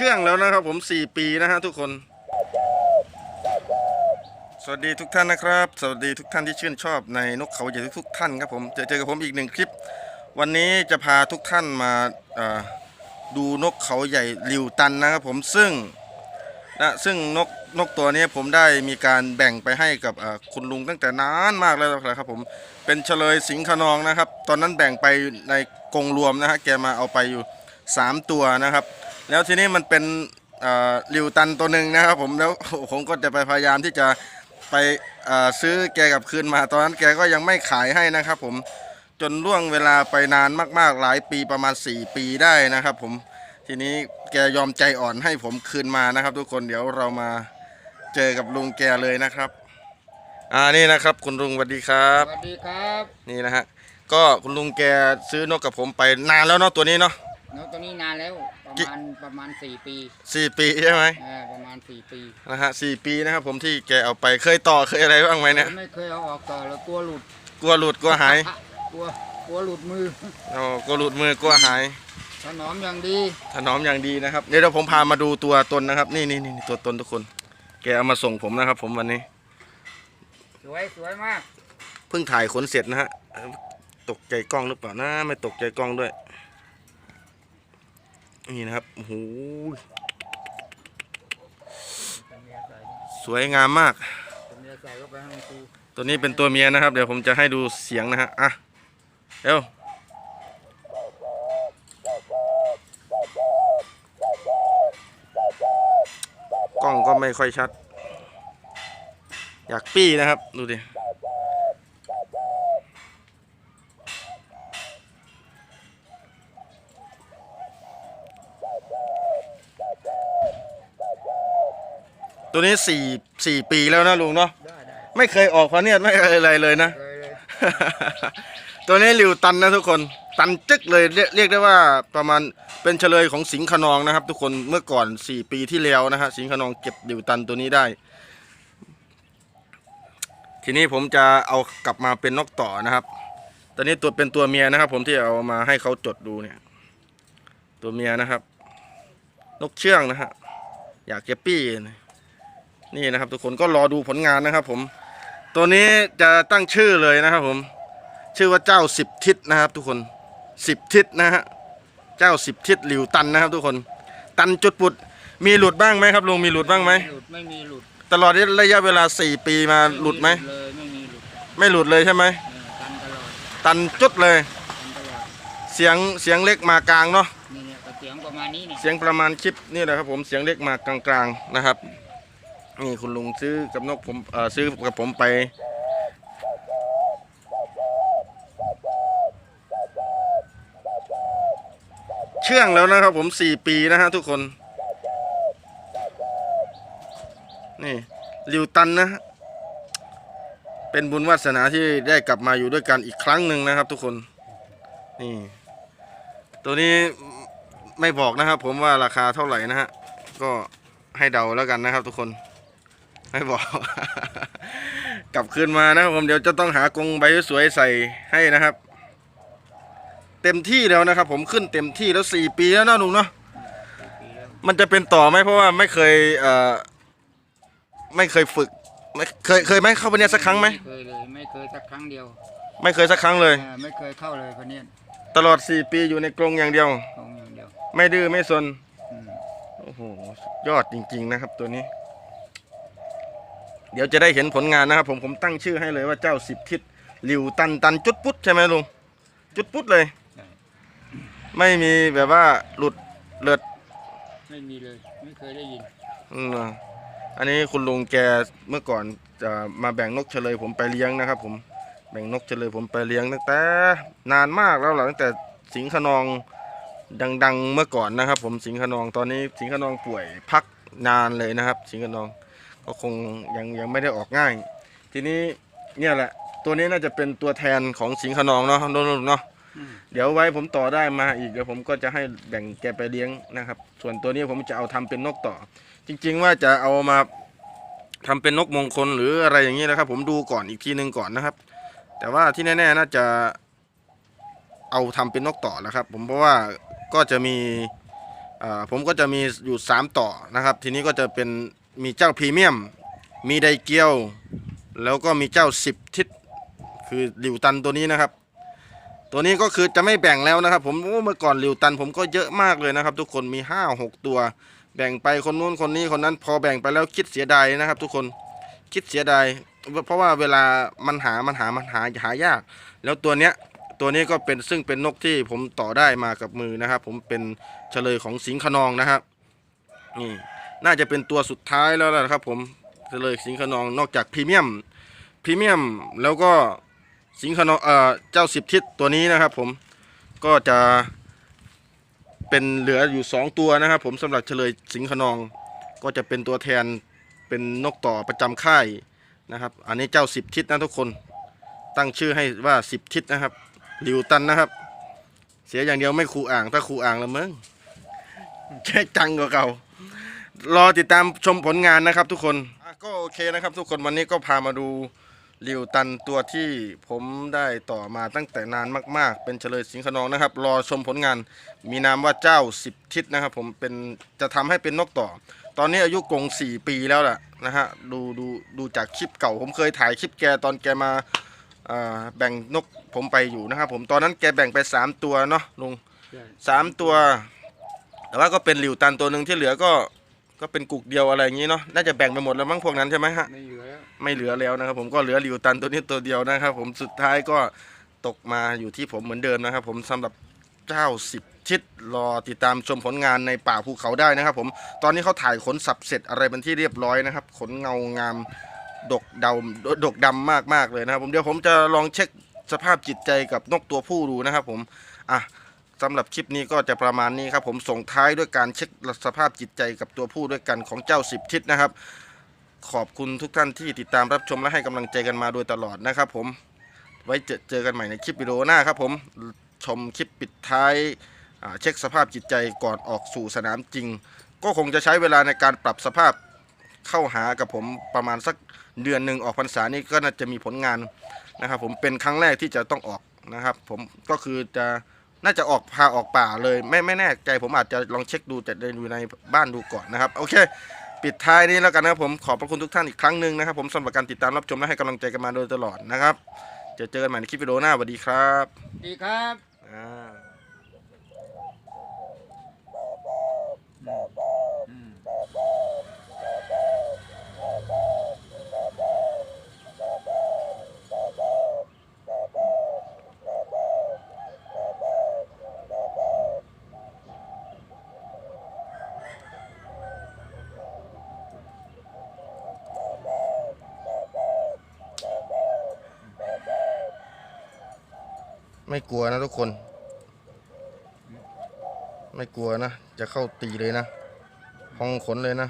เชื่องแล้วนะครับผมสี่ปีนะฮะทุกคน สวัสดีทุกท่านนะครับ สวัสดีทุกท่านที่ชื่นชอบในนกเขาใหญ่ทุกๆท่านครับผมจอเจอกับผมอีกหนึ่งคลิป วันนี้จะพาทุกท่านมาดูนกเขาใหญ่ลิวตันนะครับผมซึ่งนะซึ่งนกนกตัวนี้ผมได้มีการแบ่งไปให้กับคุณลุงตั้งแต่นานมากแล้วนะครับผมเป็นเฉลยสิงห์ขนองนะครับ ตอนนั้นแบ่งไปในกรงรวมนะฮะแกมาเอาไปอยู่ 3 ตัวนะครับ แล้วทีนี้มันเป็นเอ่อลิวตันตัวหนึ่งนะครับ ผมแล้วผมก็จะไปพยายามที่จะไปเอ่อซื้อแกกลับคืนมาตอนนั้นแกก็ยังไม่ขายให้นะครับ ผมจนล่วงเวลาไปนานมาก ๆ หลายปีประมาณ 4 ปีได้นะครับ ผมทีนี้แกยอมใจอ่อนให้ผมคืนมานะครับ ทุกคนเดี๋ยวเรามาเจอกับลุงแกเลยนะครับอ่านี่นะครับ คุณลุงสวัสดีครับสวัสดีครับ นี่นะฮะก็คุณลุงแกซื้อนกกับผมไปนานแล้วเนาะตัวนี้เนาะนกตัวนี้นานแล้ว ประกี่มาณประมาณสี่ปีสี่ปีใช่ไหมเออประมาณสี่ปีนะฮะสี่ปีนะครับผมที่แกเอาไปเคยต่อเคยอะไรบ้างไหมเนี่ยไม่เคยเอาออกต่อเลยกลัวหลุดกลัวหลุดกลัวหายกลัวกลัวหลุดมืออ๋อกลัวหลุดมือกลัวหายถนอมอย่างดีถนอมอย่างดีนะครับเดี๋ยวเดี๋ยวผมพามาดูตัวตนนะครับ นี่นี่นี่ตัวตนทุกคน แกเอามาส่งผมนะครับ ผมวันนี้ สวยสวยมากเพิ่งถ่ายขนเสร็จนะฮะเอ้าตกใจกล้องหรือเปล่านะไม่ตกใจกล้องด้วย นี่นะครับโอ้โหสวยงามมาก ตัวนี้เป็นตัวเมียนะครับ เดี๋ยวผมจะให้ดูเสียงนะฮะอะเร็วกล้องก็ไม่ค่อยชัด อยากปี้นะครับ ดูดิ ตัวนี้สี่สี่ปีแล้วนะลุงเนาะได้ได้ไม่เคยออกพะเนียดไม่เคยอะไรเลยนะเคยเลยตัวนี้หลิวตันนะทุกคนตันจึกเลยเรียกเรียกได้ว่าประมาณเป็นเฉลยของสิงห์ขนองนะครับ ทุกคนเมื่อก่อน 4 ปีที่แล้วนะฮะสิงห์ขนองเก็บหลิวตันตัวนี้ได้ ทีนี้ผมจะเอากลับมาเป็นนกต่อนะครับ ตอนนี้ตัวเป็นตัวเมียนะครับ ผมที่เอามาให้เขาจดดูเนี่ย ตัวเมียนะครับ นกเชื่องนะฮะอยากจะปี้นี่ นะครับทุกคนก็รอดูผลงานนะครับ ผม ตัวนี้จะตั้งชื่อเลยนะครับ ผม ชื่อว่าเจ้าสิบทิศนะครับ ทุกคนสิบทิศนะฮะเจ้าสิบทิศหลิวตันนะครับ ทุกคน ตันจุดปุดมีหลุดบ้างไหมครับลุงมีหลุดบ้างไหมหลุดไม่มีหลุด ตลอดระยะเวลาสี่ปีมาหลุดไหมเลยไม่มีหลุดไม่หลุดเลยใช่ไหมเออตันตลอดตันจุดเลยตันตลอดเสียงเสียงเล็กมากลางเนาะนี่เนี่ยก็เสียงประมาณนี้เนี่ยเสียงประมาณคลิปนี่แหละครับผมเสียงเล็กมากลางๆนะครับ นี่คุณลุงซื้อกับนกผมซื้อกับผมไป เชื่องแล้วนะครับผมสี่ปีนะฮะทุกคน นี่ลิวตันนะฮะเป็นบุญวาสนาที่ได้กลับมาอยู่ด้วยกันอีกครั้งหนึ่งนะครับ ทุกคน นี่ ตัวนี้ไม่บอกนะครับ ผมว่าราคาเท่าไหร่นะฮะ ก็ให้เดาแล้วกันนะครับทุกคน ไม่บอก กลับคืนมานะครับผมเดี๋ยวจะต้องหากรงใบสวยๆใส่ให้นะครับ เต็มที่แล้วนะครับ ผมขึ้นเต็มที่แล้วสี่ปีแล้วนะลุงเนาะสี่ปีแล้วมันจะเป็นต่อไหมเพราะว่าไม่เคยเอ่อไม่เคยฝึกไม่เคยเคยไหมเข้าไปเนี่ยสักครั้งไหมเคยเลยไม่เคยสักครั้งเดียวไม่เคยสักครั้งเลยเออไม่เคยเข้าเลยพะเนียดตลอดสี่ปีอยู่ในกรงอย่างเดียวตรงอย่างเดียวไม่ดื้อไม่ซนอืมโอ้โหสุดยอดจริง ๆ นะครับ ตัวนี้ เดี๋ยวจะได้เห็นผลงานนะครับ ผมผมตั้งชื่อให้เลยว่าเจ้าสิบทิศหลิวตันตันจุดปุ๊ดใช่ไหมลุงจุดปุ๊ดเลยใช่ไม่มีแบบว่าหลุดเลือดไม่มีเลย ไม่เคยได้ยินอืมอันนี้คุณลุงแกเมื่อก่อนจะมาแบ่งนกเฉลยผมไปเลี้ยงนะครับ ผมแบ่งนกเฉลยผมไปเลี้ยงตั้งแต่ นานมากแล้วหลังตั้งแต่สิงห์ขนองดังๆเมื่อก่อนนะครับ ผมสิงห์ขนองตอนนี้สิงห์ขนองป่วยพักนานเลยนะครับ สิงห์ขนอง ก็คงยังยังไม่ได้ออกง่าย ทีนี้เนี่ยแหละ ตัวนี้น่าจะเป็นตัวแทนของสิงห์ขนองเนาะนุ่นๆเนาะอืมเดี๋ยวไว้ผมต่อได้มาอีกเดี๋ยวผมก็จะให้แบ่งแกไปเลี้ยงนะครับ ส่วนตัวนี้ผมจะเอาทำเป็นนกต่อ จริง ๆ ว่าจะเอามาทำเป็นนกมงคลหรืออะไรอย่างนี้นะครับ ผมดูก่อนอีกทีหนึ่งก่อนนะครับ แต่ว่าที่แน่ ๆ น่าจะเอาทำเป็นนกต่อแล้วครับ ผมเพราะว่าก็จะมีอ่าผมก็จะมีอยู่ 3 ต่อนะครับ ทีนี้ก็จะเป็น มีเจ้าพรีเมียม มีไดเกียว แล้วก็มีเจ้า 10 ทิศคือลิวตันตัวนี้นะครับ ตัวนี้ก็คือจะไม่แบ่งแล้วนะครับ ผมเมื่อก่อนลิวตันผมก็เยอะมากเลยนะครับ ทุกคนมี 5 6 ตัว แบ่งไปคนนู้นคนนี้คนนั้น พอแบ่งไปแล้วคิดเสียดายนะครับ ทุกคนคิดเสียดายเพราะว่าเวลามันหามันหามันหาหายาก แล้วตัวเนี้ยตัวนี้ก็เป็นซึ่งเป็นนกที่ผมต่อได้มากับมือนะครับ ผมเป็นเฉลยของสิงห์ขนองนะครับนี่ น่าจะเป็นตัวสุดท้ายแล้วล่ะครับผมเฉลยสิงห์ขนองนอกจากพรีเมียมพรีเมียมแล้วก็สิงห์ขนองเอ่อเจ้าสิบทิศตัวนี้นะครับผมก็จะเป็นเหลืออยู่สองตัวนะครับ ผมสำหรับเฉลยสิงห์ขนอง ก็จะเป็นตัวแทนเป็นนกต่อประจำค่ายนะครับ อันนี้เจ้าสิบทิศนะทุกคนตั้งชื่อให้ว่าสิบทิศนะครับลิวตันนะครับ เสียอย่างเดียวไม่ครูอ่างถ้าครูอ่างละมึงแค่จังกว่าเก่า รอติดตามชมผลงานนะครับทุกคนอะก็โอเคนะครับ ทุกคนวันนี้ก็พามาดูลิวตันตัวที่ผมได้ต่อมาตั้งแต่นานมาก ๆ เป็นเฉลยสิงห์ขนองนะครับ รอชมผลงานมีนามว่าเจ้าสิบทิศนะครับ ผมเป็นจะทำให้เป็นนกต่อ ตอนนี้อายุกงสี่ปีแล้วล่ะนะฮะดูดูดูจากคลิปเก่า ผมเคยถ่ายคลิปแกตอนแกมาอ่าแบ่งนกผมไปอยู่นะครับผมตอนนั้นแกแบ่งไป 3 ตัวเนาะลุงใช่สามตัว แต่ว่าก็เป็นหลิวตันตัวหนึ่งที่เหลือก็ ก็เป็นกุกเดียวอะไรอย่างนี้เนาะน่าจะแบ่งไปหมดแล้วมั้งพวกนั้นใช่ไหมฮะไม่เหลือแล้วไม่เหลือแล้วนะครับ ผมก็เหลือหลิวตันตัวนี้ตัวเดียวนะครับ ผมสุดท้ายก็ตกมาอยู่ที่ผมเหมือนเดิมนะครับ ผมสำหรับเจ้าสิบทิศรอติดตามชมผลงานในป่าภูเขาได้นะครับ ผมตอนนี้เขาถ่ายขนสับเสร็จอะไรเป็นที่เรียบร้อยนะครับ ขนเงางามดกดำดกดำมากมากๆเลยนะครับ ผมเดี๋ยวผมจะลองเช็คสภาพจิตใจกับนกตัวผู้ดูนะครับ ผมอะ สำหรับคลิปนี้ก็จะประมาณนี้ครับผมส่งท้ายด้วยการเช็คสภาพจิตใจกับตัวผู้ด้วยกันของเจ้าสิบทิศนะครับ ขอบคุณทุกท่านที่ติดตามรับชมและให้กำลังใจกันมาโดยตลอดนะครับผมไว้เจอเจอกันใหม่ในคลิปวิดีโอหน้าครับผมชมคลิปปิดท้ายเช็คสภาพจิตใจก่อนออกสู่สนามจริง ก็คงจะใช้เวลาในการปรับสภาพเข้าหากับผมประมาณสักเดือนหนึ่งออกพรรษานี่ก็น่าจะมีผลงานนะครับผมเป็นครั้งแรกที่จะต้องออกนะครับผมก็คือจะ น่าจะออกพาออกป่าเลยไม่ไม่แน่ใจผมอาจจะลองเช็คดูแต่เดินอยู่ในบ้านดูก่อนนะครับโอเค ปิดท้ายนี้แล้วกันนะครับผมขอบพระคุณทุกท่านอีกครั้งหนึ่งนะครับ ผมสำหรับการติดตามรับชมและให้กำลังใจกันมาโดยตลอดนะครับจะเจอกันใหม่ในคลิปวิดีโอหน้าสวัสดีครับดีครับอ่าอื ไม่กลัวนะทุกคน ไม่กลัวนะ จะเข้าตีเลยนะห้องขนเลยนะ